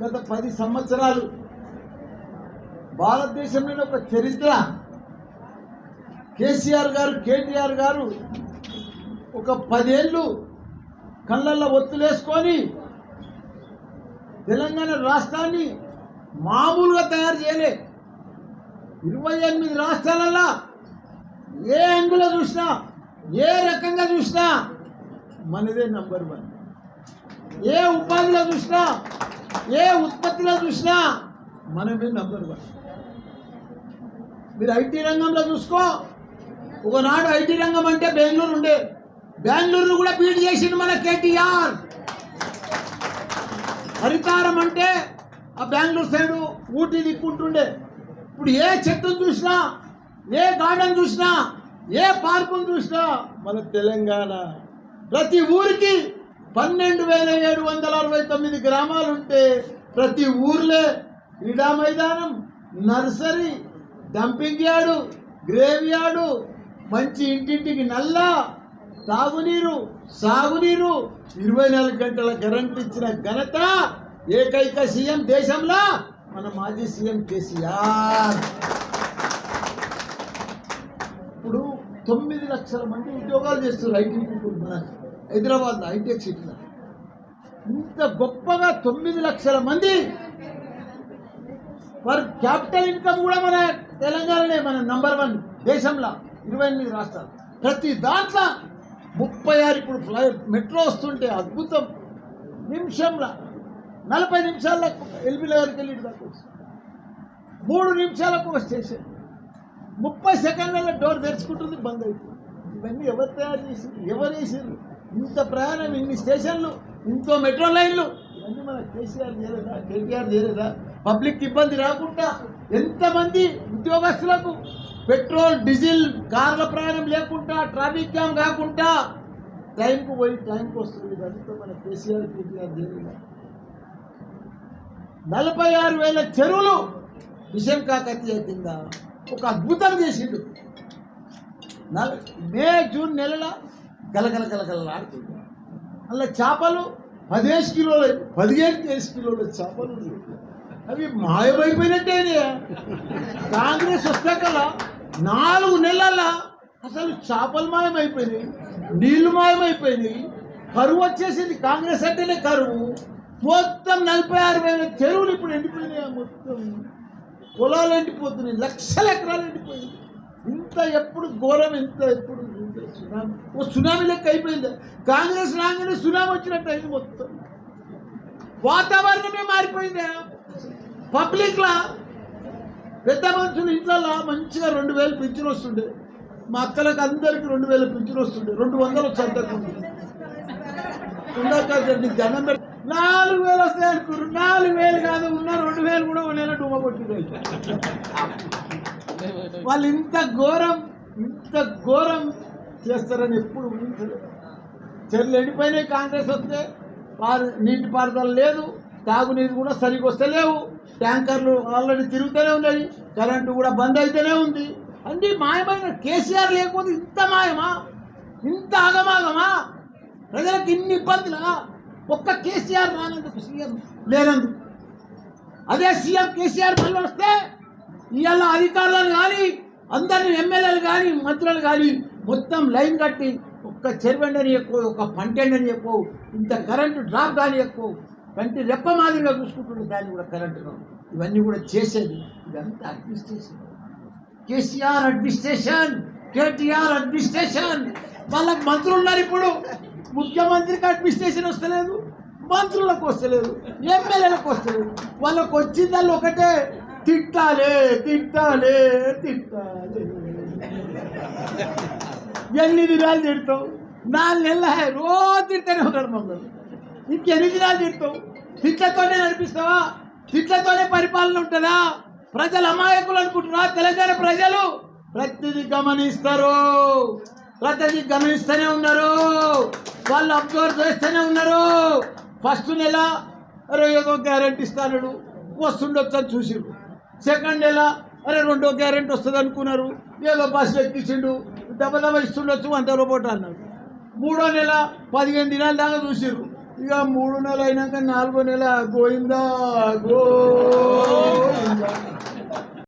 గత పది సంవత్సరాలు భారతదేశంలోని ఒక చరిత్ర. కేసీఆర్ గారు కేటీఆర్ గారు ఒక పదేళ్ళు కళ్ళల్లో ఒత్తులేసుకొని తెలంగాణ రాష్ట్రాన్ని మామూలుగా తయారు చేయలే. ఇరవై ఎనిమిది రాష్ట్రాలల్లో ఏ అంగులో చూసినా ఏ రకంగా చూసినా మనదే నంబర్ వన్. ఏ ఉపాధిలో చూసినా ఏ ఉత్పత్తిలో చూసినా మనమే నంబర్ వన్ మీరు ఐటీ రంగంలో చూసుకో ఒకనాడు ఐటీ రంగం అంటే బెంగళూరు ఉండే. బెంగళూరును కూడా బీట్ చేసింది మన కేటీఆర్. హరితారం అంటే ఆ బెంగళూరు సైడు ఊటీ దిక్కుంటుండే ఇప్పుడు ఏ చెట్టును చూసినా ఏ గార్డెన్ చూసినా ఏ పార్కును చూసినా మన తెలంగాణ ప్రతి ఊరికి పన్నెండు వేల ఏడు వందల అరవై తొమ్మిది గ్రామాలు ఉంటే ప్రతి ఊర్లే క్రీడా మైదానం nursery dumping yard grave yard మంచి ఇంటింటికి నల్ల తాగునీరు సాగునీరు ఇరవై నాలుగు గంటల కరెంట్ ఇచ్చిన ఘనత ఏకైక సీఎం దేశంలో మన మాజీ సీఎం కేసీఆర్. ఇప్పుడు తొమ్మిది లక్షల మంది ఉద్యోగాలు చేస్తున్నారు ఐటీ మన హైదరాబాద్లో హైటెక్ సిటీలో ఇంత గొప్పగా తొమ్మిది లక్షల మంది పర్ క్యాపిటల్ ఇన్కమ్ కూడా మన తెలంగాణనే మన నంబర్ వన్ దేశంలో ఇరవై ఎనిమిది రాష్ట్రాలు. ప్రతి దాంట్లో ముప్పై ఆరు ఇప్పుడు ఫ్లై మెట్రో వస్తుంటే అద్భుతం. నిమిషంలో నలభై నిమిషాల్లో ఎల్బీ నగర్కి వెళ్ళి దాకా మూడు నిమిషాలకు ఒక స్టేషన్. ముప్పై సెకండ్లలో డోర్ తెరుచుకుంటుంది బంద్ అవుతుంది ఇవన్నీ ఎవరు తయారు చేసింది ఎవరు వేసిండ్రు? ఇంత ప్రయాణం ఇన్ని స్టేషన్లు ఇంతో మెట్రో లైన్లు. ఇవన్నీ మన కేసీఆర్ చేయలేదా? కేటీఆర్ చేయలేదా? పబ్లిక్ ఇబ్బంది రాకుండా ఎంతమంది ఉద్యోగస్తులకు పెట్రోల్ డీజిల్ కార్ల ప్రయాణం లేకుండా ట్రాఫిక్ జామ్ కాకుండా టైంకు పోయి టైంకి వస్తుంది. ఇదంతా మన కేసీఆర్ కేటీఆర్ చేయలేదా? నలభై ఆరు వేల చెరువులు విషయం కాకతీయ కింద ఒక అద్భుతం చేసిండు. నల మే జూన్ నెలలో గలగల గలగలలాడుతుంది అలా చేపలు పదిహేను కిలోలు పదిహేను కేసు కిలోల చేపలు అవి మాయమైపోయినట్టేనే కాంగ్రెస్ వస్తాకల నాలుగు నెలల అసలు చేపలు మాయమైపోయినాయి నీళ్ళు మాయమైపోయినాయి. కరువు వచ్చేసింది కాంగ్రెస్ అంటేనే కరువు. మొత్తం నలభై ఆరు వేల చెరువులు ఇప్పుడు ఎండిపోయినాయి మొత్తం. పొలాలు ఎండిపోతున్నాయి లక్షల ఎకరాలు ఎండిపోయింది ఇంత ఎప్పుడు ఘోరం ఇంత ఎప్పుడు సునామీ ఓ సునామీ లెక్క అయిపోయింది. కాంగ్రెస్ రాగానే సునామీ వచ్చినట్టు అయింది మొత్తం. వాతావరణమే మారిపోయింది. పబ్లిక్లా పెద్ద మనుషులు ఇంట్లో మంచిగా రెండు వేలు పింఛన్ వస్తుండే. మా అక్కలకు అందరికి రెండు వేలు పింఛన్ వస్తుండే. రెండు వందలు చందకుంది ఉండక నీకు దండం పెట్టి నాలుగు వేలు వస్తాయి అనుకున్నారు నాలుగు వేలు కాదు ఉన్న రెండు వేలు కూడా ఒక నెల కొట్టింది వాళ్ళు ఇంత ఘోరం ఇంత ఘోరం చేస్తారని ఎప్పుడు ఊహించలేదు చెర్లు ఎండిపోయినాయి కాంగ్రెస్ వస్తే పారు నీటి పారుదల లేదు తాగునీరు కూడా సరిగ్గా వస్తలేవు ట్యాంకర్లు ఆల్రెడీ తిరుగుతూనే ఉన్నాయి కరెంటు కూడా బంద్ అయితేనే ఉంది. అన్ని మాయమైన కేసీఆర్ లేకపోతే ఇంత మాయమా? ఇంత ఆగమాగమా ప్రజలకు ఇన్ని ఇబ్బందులా? ఒక్క కేసీఆర్ రానందుకు సీఎం లేనందుకు. అదే సీఎం కేసీఆర్ మళ్ళీ వస్తే ఇవాళ అధికారులను కానీ అందరినీ ఎమ్మెల్యేలు కానీ మంత్రులు కానీ మొత్తం లైన్ కట్టి ఒక్క చెరువండని ఎక్కువ ఒక పంటెండని ఎక్కువ ఇంత కరెంటు డ్రాప్ కానీ ఎక్కువ కంటి రెప్ప మాదిరిగా చూసుకుంటుంది దాన్ని కూడా కరెంటును ఇవన్నీ కూడా చేసేది ఇదంతా administration KCR administration KTR administration వాళ్ళకి మంత్రులు ఉన్నారు ఇప్పుడు. ముఖ్యమంత్రికి అడ్మినిస్ట్రేషన్ వస్తలేదు మంత్రులకు వస్తలేదు ఎమ్మెల్యేలకు వస్తలేదు. వాళ్ళకు వచ్చిందల్లు ఒకటే తిట్టాలే తిట్టాలే తిట్టాలే. ఎన్ని దినాలు తిడతావు? నాలుగు నెలల రోజు తిడతానే ఉంటాడు మమ్మల్ని ఇంకెన్ని దినాలు తిడతావు? తిట్లతోనే నడిపిస్తావా? తిట్లతోనే పరిపాలన ఉంటుందా? ప్రజలు అమాయకులు అనుకుంటున్నా తెలంగాణ ప్రజలు? ప్రతిదీ గమనిస్తారు. ప్రతిదీ గమనిస్తూనే ఉన్నారు. వాళ్ళు అబ్జర్వ్ చేస్తూనే ఉన్నారు. ఫస్ట్ నెల అరే ఏదో గ్యారెంటీ ఇస్తాడు వస్తుండొచ్చు అని చూసిర్రు. సెకండ్ నెల అరే రెండో గ్యారెంటీ వస్తుంది అనుకున్నారు ఏదో బస్సు ఎక్కించిండు. దెబ్బ ఇస్తుండొచ్చు అంత రూపాయలు అన్నాడు మూడో నెల పదిహేను దినాల దాకా చూసారు ఇక మూడు నెలలు అయినాక నాలుగో నెల గోయిందా? గో